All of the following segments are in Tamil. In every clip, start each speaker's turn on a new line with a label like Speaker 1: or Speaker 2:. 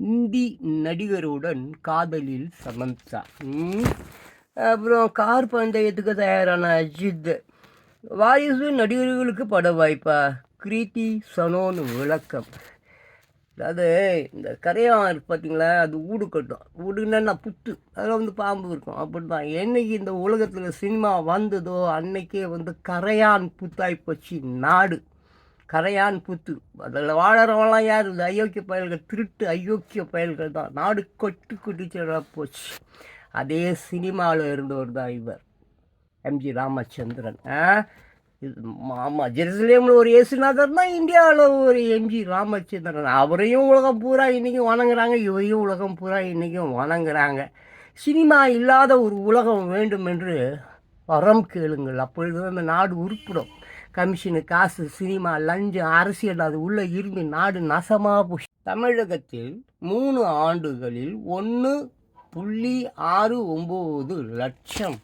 Speaker 1: இந்தி நடிகருடன் காதலில் சமந்தா. அப்புறம் கார் பந்தயத்துக்கு தயாரான அஜித். வாரிசு நடிகர்களுக்கு பட வாய்ப்பா? கிருத்தி சனோன்னு விளக்கம். அதாவது இந்த கரையான் இருக்கு பார்த்தீங்களா அது ஊடு கட்டும். ஊடுன்னா புத்து. அதில் வந்து பாம்பு இருக்கும். அப்படி தான் என்னைக்கு இந்த உலகத்தில் சினிமா வந்ததோ அன்னைக்கே வந்து கரையான் புத்தாய் போச்சு நாடு. கரையான் புத்து அதில் வாழறவங்களாம் யார்? இந்த அயோக்கிய பயல்கள் திருட்டு அயோக்கிய பயல்கள் தான். நாடு கொட்டு குட்டிச்சலாக போச்சு. அதே சினிமாவில் இருந்தவர் தான் இவர். M G Ramachandran. ஆ? இது ஆமாம் ஜெருசலேமில் ஒரு இயேசுநாதர் தான் இந்தியாவில் ஒரு எம்ஜி ராமச்சந்திரன். அவரையும் உலகம் பூரா இன்றைக்கும் வணங்குறாங்க. இவரையும் உலகம் பூரா இன்றைக்கும் வணங்குறாங்க. சினிமா இல்லாத ஒரு உலகம் வேண்டும் என்று வரம் கேளுங்கள். அப்பொழுது அந்த நாடு உருப்பிடும். கமிஷனு காசு சினிமா லஞ்சம் அரசியல் அது உள்ளே இருந்து நாடு நசமாக போச்சு. தமிழகத்தில் மூணு ஆண்டுகளில் ஒன்று புள்ளி ஆறு ஒம்பது லட்சம்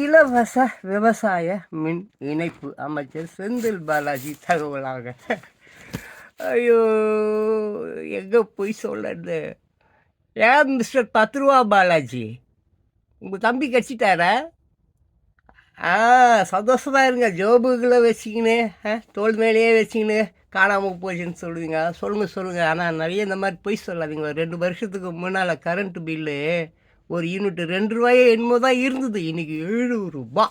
Speaker 1: இலவச விவசாய மின் இணைப்பு. அமைச்சர் செந்தில் பாலாஜி தகவலாக. ஐயோ எங்கே போய் சொல்லுறது ஏன் மிஸ்டர் பத்ருவா பாலாஜி? உங்கள் தம்பி கட்சிட்டாரா? ஆ சந்தோஷமாக இருங்க. ஜோபுகளை வச்சுக்கின்னு தோல் மேலேயே வச்சுக்கின்னு காணாமல் போச்சுன்னு சொல்லுவீங்க. சொல்லுங்கள் சொல்லுங்கள் ஆனால் நிறைய இந்த மாதிரி பொய் சொல்லாதீங்க. ஒரு ரெண்டு வருஷத்துக்கு முன்னால் கரண்ட்டு பில்லு ஒரு யூனிட் ரெண்டு ரூபாயே என்னமோ தான் இருந்தது. இன்றைக்கி ஏழு ரூபா.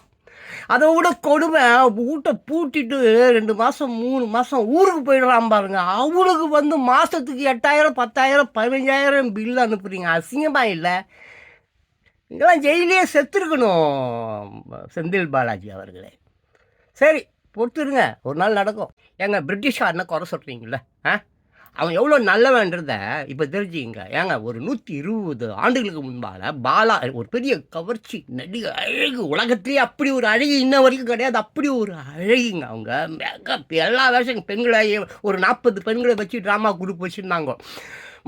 Speaker 1: அதை விட கொடுமை. வீட்டை பூட்டிட்டு ரெண்டு மாதம் மூணு மாதம் ஊருக்கு போயிடலாம் பாருங்க. அவளுக்கு வந்து மாதத்துக்கு எட்டாயிரம் பத்தாயிரம் பதினஞ்சாயிரம் பில் அனுப்புகிறீங்க அசிங்கமாக இல்லை. இங்கெல்லாம் ஜெயிலே செத்துருக்கணும் செந்தில் பாலாஜி அவர்களே. சரி பொறுத்துருங்க. ஒரு நாள் நடக்கும். ஏங்க பிரிட்டிஷ்காரனை குறை சொல்கிறீங்களே ஆ? அவன் எவ்வளோ நல்லவன்றத இப்போ தெரிஞ்சுங்க ஏங்க ஒரு நூற்றி இருபது ஆண்டுகளுக்கு முன்பால் பாலா ஒரு பெரிய கவர்ச்சி நடிகை அழகு உலகத்திலேயே அப்படி ஒரு அழகு இன்ன வரைக்கும் கிடையாது. அப்படி ஒரு அழகிங்க அவங்க. மிக எல்லா வேஷம் பெண்களை ஒரு நாற்பது பெண்களை வச்சு ட்ராமா குரூப் வச்சுருந்தாங்க.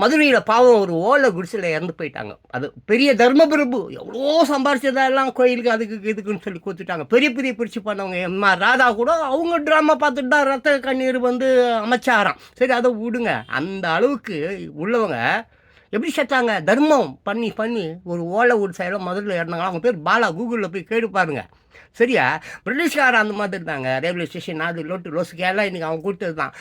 Speaker 1: மதுரையில் பாவம் ஒரு ஓலை குடிசையில் இறந்து போயிட்டாங்க. அது பெரிய தர்மபிரபு. எவ்வளோ சம்பாரிச்சதெல்லாம் கோயிலுக்கு அதுக்கு இதுக்குன்னு சொல்லி கொடுத்துட்டாங்க. பெரிய பெரிய பிரிச்சு பண்ணவங்க எம்மா ராதா கூட அவங்க ட்ராமா பார்த்துட்டு தான் ரத்த கண்ணீர் வந்து அமைச்சாராம். சரி அதை விடுங்க. அந்த அளவுக்கு உள்ளவங்க எப்படி செத்தாங்க? தர்மம் பண்ணி பண்ணி ஒரு ஓலை வீடு சைடில் மதுரையில் இறந்தாங்க அவங்க பேர் பாலா. கூகுளில் போய் கேட்டு பாருங்கள் சரியா? பிரிட்டிஷ்காரன் அந்த மாதிரி இருந்தாங்க ரயில்வே ஸ்டேஷன் அது லோட்டு லோசுக்கு எல்லாம் இன்றைக்கி அவன் கொடுத்தது தான்.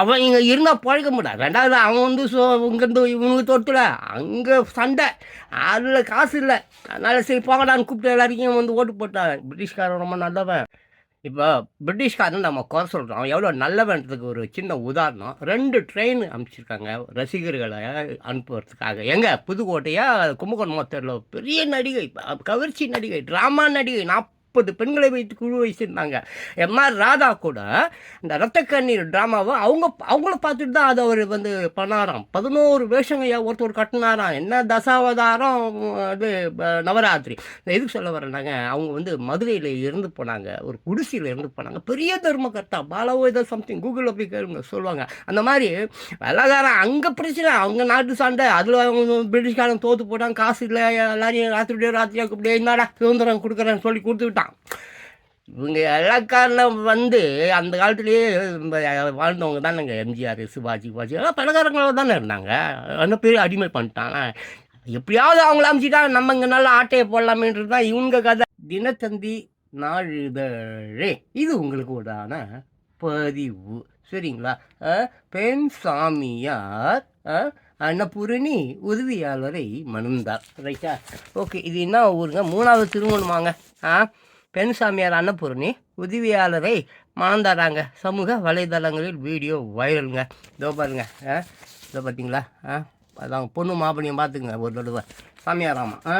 Speaker 1: அவன் இங்கே இருந்தால் பழக முடியாது ரெண்டாவது அவன் வந்து ஸோ இங்கேருந்து இவனுக்கு தொட்டுல. அங்கே சண்டை. அதில் காசு இல்லை. அதனால் சரி போகலான்னு கூப்பிட்டு எல்லாருக்கும் வந்து ஓட்டு போட்டான். பிரிட்டிஷ்காரன் ரொம்ப நல்லவன். இப்போ பிரிட்டிஷ்காரன் நம்ம குறை சொல்கிறோம் எவ்வளோ நல்லவன்றதுக்கு ஒரு சின்ன உதாரணம். ரெண்டு ட்ரெயின் அனுப்பிச்சிருக்காங்க ரசிகர்களை அனுப்புறதுக்காக. எங்கே? புதுக்கோட்டையாக கும்பகோணம் தெரியல பெரிய நடிகை. கவர்ச்சி நடிகை. ட்ராமா நடிகை. நான் முப்பது பெண்களை வைத்து குழு வச்சுருந்தாங்க எம்ஆர் ராதா கூட இந்த ரத்த கண்ணீர் ட்ராமாவை அவங்க அவங்கள பார்த்துட்டு தான் அதை அவர் வந்து பண்ணாராம். பதினோரு வேஷங்க ஒருத்தர் கட்டினாராம். என்ன தசாவதாரம் அது ப- நவராத்திரி. இந்த எதுக்கு சொல்ல வரேன்னாங்க அவங்க வந்து மதுரையில் இருந்து போனாங்க. ஒரு குடிசையில் இருந்து போனாங்க. பெரிய தர்மகர்த்தா பாலாவோ ஏதோ சம்திங் கூகுளில் போய் கேளுங்க சொல்லுவாங்க. அந்த மாதிரி வெள்ளக்காரன் அங்கே பிரச்சனை அவங்க நாட்டு சண்டை. அதில் அவங்க பிரிட்டிஷ்காரன் தோற்று போட்டாங்க காசு இல்லை எல்லாரையும் ராத்திரி ராத்திரியாக கூப்பிட்டு என்னடா சுதந்திரம் கொடுக்குறேன்னு சொல்லி கொடுத்து தான் இவங்க வெள்ளக்காரன் வந்து அந்த காலத்துலேயே வாழ்ந்தவங்க தானேங்க எம்ஜிஆர் சிவாஜி சிவாஜி. எல்லாம் பணக்காரங்களோட தானே இருந்தாங்க. அந்த பேர் அடிமை பண்ணிட்டாங்க. எப்படியாவது அவங்கள அமைச்சிட்டா நம்ம இங்கே நல்லா ஆட்டையை போடலாமேன்றது தான் இவங்க கதை. தினத்தந்தி நாளிதழே. இது உங்களுக்கு உடான பதிவு. சரிங்களா? பெண் சாமியார் அன்னபூரணி உதவியாளரை மணந்தார். ரைட்டா ஓகே இது என்ன ஊருங்க? மூணாவது திருமணமாங்க. ஆ? பெண் சாமியார் அன்னபூரணி உதவியாளரை மணந்தாராங்க. சமூக வலைதளங்களில் வீடியோ வைரலுங்க. இதோ பாருங்க ஆ இதோ பார்த்தீங்களா ஆ அதான் பொண்ணு மாப்பிள்ளையும் பார்த்துங்க ஒரு தடவை. சாமியாராமா ஆ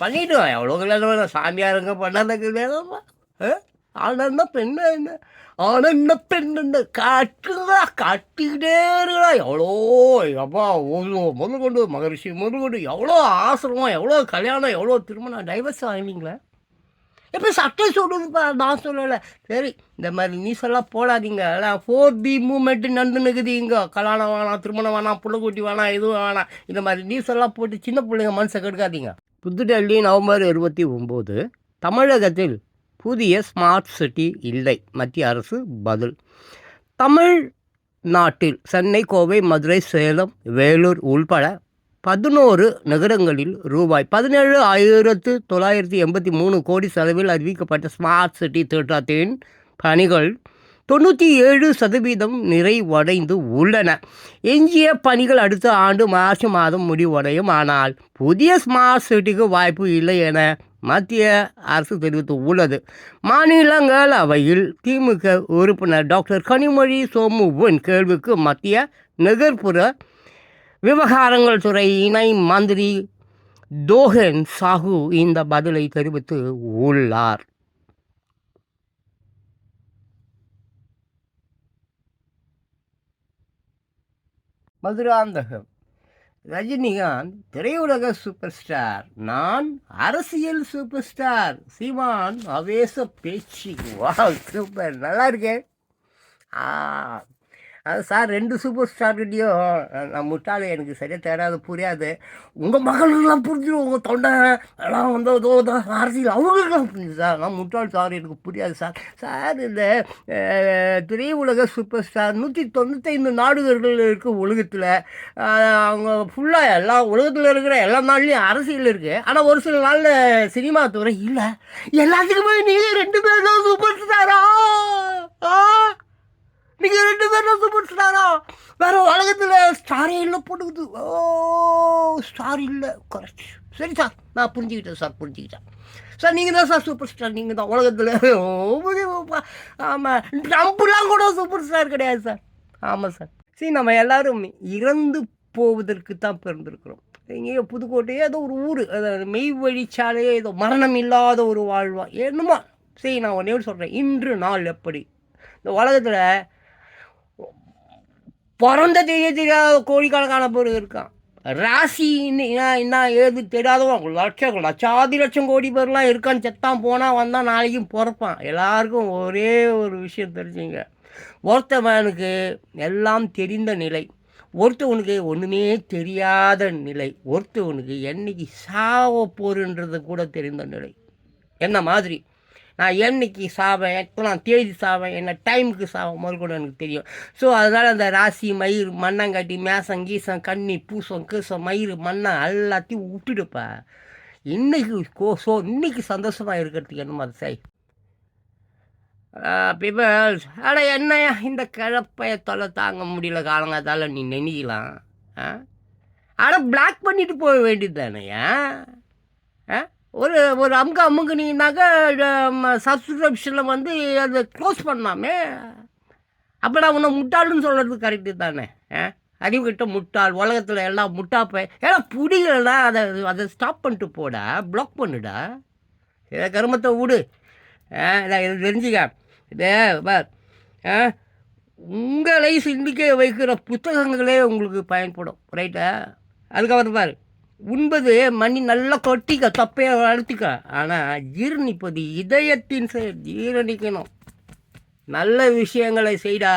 Speaker 1: பண்ணிட்டோம். எவ்வளோ கல்யாணம் சாமியாருங்க பண்ணாதக்கு வேணாமா ஆ ஆனந்த பெண்ணு என்ன? பெண் பெண்ணு காட்டுங்களா காட்டிக்கிட்டே இருங்களா எவ்வளோ அப்பா ஒரு முதல் கொண்டு மகரிஷி முதல் கொண்டு எவ்வளோ ஆசிரமம் எவ்வளோ கல்யாணம் எவ்வளோ திருமணம் டைவர்ஸ் ஆகினீங்களே எப்போ சட்டை சொல்லுதுப்பா நான் சொல்லலை. சரி இந்த மாதிரி நியூஸ் எல்லாம் போடாதீங்க. எல்லாம் ஃபோர் பி மூமெண்ட்டு நண்டு இங்கே. கல்யாணம் வேணாம் திருமணம் வேணாம் புள்ளக்குட்டி வேணாம் எதுவும் வேணாம். இந்த மாதிரி நியூஸெல்லாம் போட்டு சின்ன பிள்ளைங்க மனசை கெடுக்காதீங்க. புதுடெல்லி நவம்பர் இருபத்தி ஒம்பது தமிழகத்தில் புதிய ஸ்மார்ட் சிட்டி இல்லை. மத்திய அரசு பதில். தமிழ் நாட்டில் சென்னை கோவை மதுரை சேலம் வேலூர் உள்பட பதினோரு நகரங்களில் ரூபாய் பதினேழு ஆயிரத்து தொள்ளாயிரத்தி எண்பத்தி மூணு கோடி செலவில் அறிவிக்கப்பட்ட ஸ்மார்ட் சிட்டி திட்டத்தின் பணிகள் தொண்ணூற்றி ஏழு சதவீதம் நிறைவடைந்து உள்ளன. எஞ்சிய பணிகள் அடுத்த ஆண்டு மார்ச் மாதம் முடிவடையும். ஆனால் புதிய ஸ்மார்ட் சிட்டிக்கு வாய்ப்பு இல்லை என மத்திய அரசு தெரிவித்து உள்ளது மாநிலங்களவையில் திமுக உறுப்பினர் டாக்டர் கனிமொழி சோமுவின் கேள்விக்கு மத்திய நகர்ப்புற விவகாரங்கள் துறை இணை மந்திரி தோஹன் சாஹு இந்த பதிலை தெரிவித்து உள்ளார். மதுராந்தகம். ரஜினிகாந்த் திரையுலக சூப்பர் ஸ்டார் நான் அரசியல் சூப்பர் ஸ்டார் சீமான் அவேச பேச்சு. வா சூப்பர். நல்லா இருக்கேன் ஆ அது சார் ரெண்டு சூப்பர் ஸ்டார்கிட்டையும் நான் முட்டாள் எனக்கு சரியாக தேடாது புரியாது. உங்கள் மகளுக்கெல்லாம் புரிஞ்சிடும் உங்கள் தொண்டை எல்லாம் வந்து ஏதோ அரசியல். அவங்களுக்கெல்லாம் புரிஞ்சு சார். நான் முட்டாள் சார் எனக்கு புரியாது சார். சார் இந்த திரையுலக சூப்பர் ஸ்டார் நூற்றி தொண்ணூத்தைந்து நாடுகள் இருக்குது உலகத்தில். அவங்க ஃபுல்லாக எல்லா உலகத்தில் இருக்கிற எல்லா நாள்லேயும் அரசியல் இருக்குது ஆனால் ஒரு சில நாளில் சினிமா துறை இல்லை. எல்லாத்துக்குமே நீங்கள் ரெண்டு பேரும் தான் சூப்பர் ஸ்டாரா ஆ? நீங்கள் ரெண்டு பேரும் சூப்பர் ஸ்டாரா வேற உலகத்தில் ஸ்டாரே இல்லை போட்டுக்குது. ஓ ஸ்டார் இல்லை. கரெக்ட் சரி சார் நான் புரிஞ்சுக்கிட்டேன் சார் புரிஞ்சுக்கிட்டேன். சார் நீங்கள் தான் சார் சூப்பர் ஸ்டார் நீங்கள் தான் உலகத்தில். ஆமாம் ட்ரம்ப்லாம் கூட சூப்பர் ஸ்டார் கிடையாது சார் ஆமாம் சார் சரி நம்ம எல்லோரும் இறந்து போவதற்கு தான் பிறந்திருக்கிறோம். எங்கேயோ புதுக்கோட்டையே ஏதோ ஒரு ஊர் அதாவது மெய் வழிச்சாலையே ஏதோ மரணம் இல்லாத ஒரு வாழ்வா. என்னமா சரி நான் ஒன்றே சொல்கிறேன் இன்று நாள் எப்படி? இந்த உலகத்தில் பிறந்த தெரிய தெரியாத கோடிக்கணக்கான பேர் இருக்கான். ராசி என்ன என்ன ஏது தெரியாதவன் லட்சம் லட்சாதி லட்சம் கோடி பேர்லாம் இருக்கான்னு செத்தான் போனால் வந்தால் நாளைக்கும் பிறப்பான். எல்லாருக்கும் ஒரே ஒரு விஷயம் தெரிஞ்சுங்க. ஒருத்தவனுக்கு எல்லாம் தெரிந்த நிலை ஒருத்தவனுக்கு ஒன்றுமே தெரியாத நிலை ஒருத்தவனுக்கு என்னைக்கு சாவ போருன்றது கூட தெரிந்த நிலை. என்ன மாதிரி? நான் என்னைக்கு சாவேன் நான் தேதி சாவேன் என்ன டைமுக்கு சாவேன் முதல்கூட எனக்கு தெரியும். ஸோ அதனால் அந்த ராசி மயிர் மண்ணங்காட்டி மேசம் கீசம் கன்னி பூசம் கீசம் மயிர் மண்ணை எல்லாத்தையும் விட்டுடுப்பா. இன்னைக்கு கோ ஸோ இன்னைக்கு சந்தோஷமாக இருக்கிறதுக்கு என்னமோ அது செய். பீப்பிள்ஸ் அட என்னையா இந்த கிழப்பைய தொலை தாங்க முடியல காலங்காத்தால நீ நினைக்கலாம். ஆ? அட பிளாக் பண்ணிட்டு போக வேண்டியது தானேயா? ஆ? ஒரு ஒரு அமுக்கு அமுக்குனீங்கனாக்கா சப்ஸ்கிரிப்ஷனில் வந்து அதை க்ளோஸ் பண்ணாமே அப்போ நான் உன்னை முட்டாளுன்னு சொல்கிறது கரெக்டு தானே ஆ? அறிவுகிட்ட முட்டாள் உலகத்தில் எல்லாம் முட்டாப்பை ஏன்னா பிடிக்கலடா அதை அதை ஸ்டாப் பண்ணிட்டு போடா பிளாக் பண்ணுடா. இதை கருமத்தை விடு இதை தெரிஞ்சுக்க. இதே பார் உங்களை சிந்திக்க வைக்கிற புத்தகங்களே உங்களுக்கு பயன்படும் ரைட்டா அதுக்கப்புறம் பார். உண்பது மணி நல்லா கொட்டிக்க தொப்பையை வளர்த்திக்க ஆனால் ஜீரணிப்பது இதயத்தின் செயல் ஜீரணிக்கணும். நல்ல விஷயங்களை செய்டா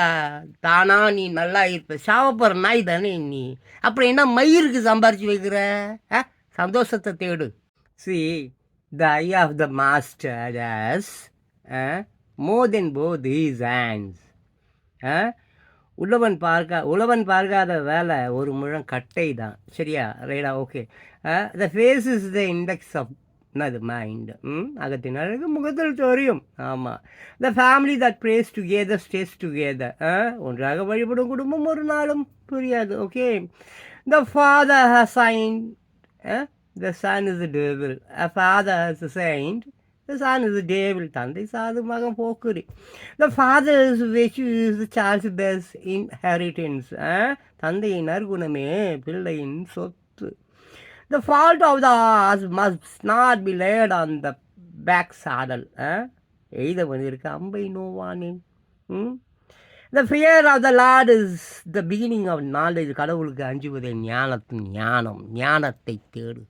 Speaker 1: தானா நீ நல்லா இருப்ப. சாவப்படுற நாய் தானே நீ. அப்புறம் என்ன மயிருக்கு சம்பாரிச்சு வைக்கிற? ஆ? சந்தோஷத்தை தேடு. See the eye of the master more than both his hands உழவன் பார்க்க உழவன் பார்க்காத வேலை ஒரு முழம் கட்டை தான் சரியா ரைடா okay the face is the index of அது மைண்ட் ம் அகத்தின் அழகு முகத்தில் தெரியும். ஆமாம் the family that prays together stays together ஒன்றாக வழிபடும் குடும்பம் ஒரு நாளும் புரியாது. Okay the father has saint the son is devil a father has saint the son is devil தந்தை சாது மகன் போக்குரி the father is which is charge best inheritance தந்தையின் நற்குணமே பிள்ளையின் சொத்து the fault of the ass must not be laid on the back saddle. எழுதவன் இருக்கு அம்பை நோவானே ம் the fear of the lord is the beginning of knowledge கடவுளுக்கு அஞ்சுவதே ஞானத்தின் ஞானம். ஞானத்தை தேடு.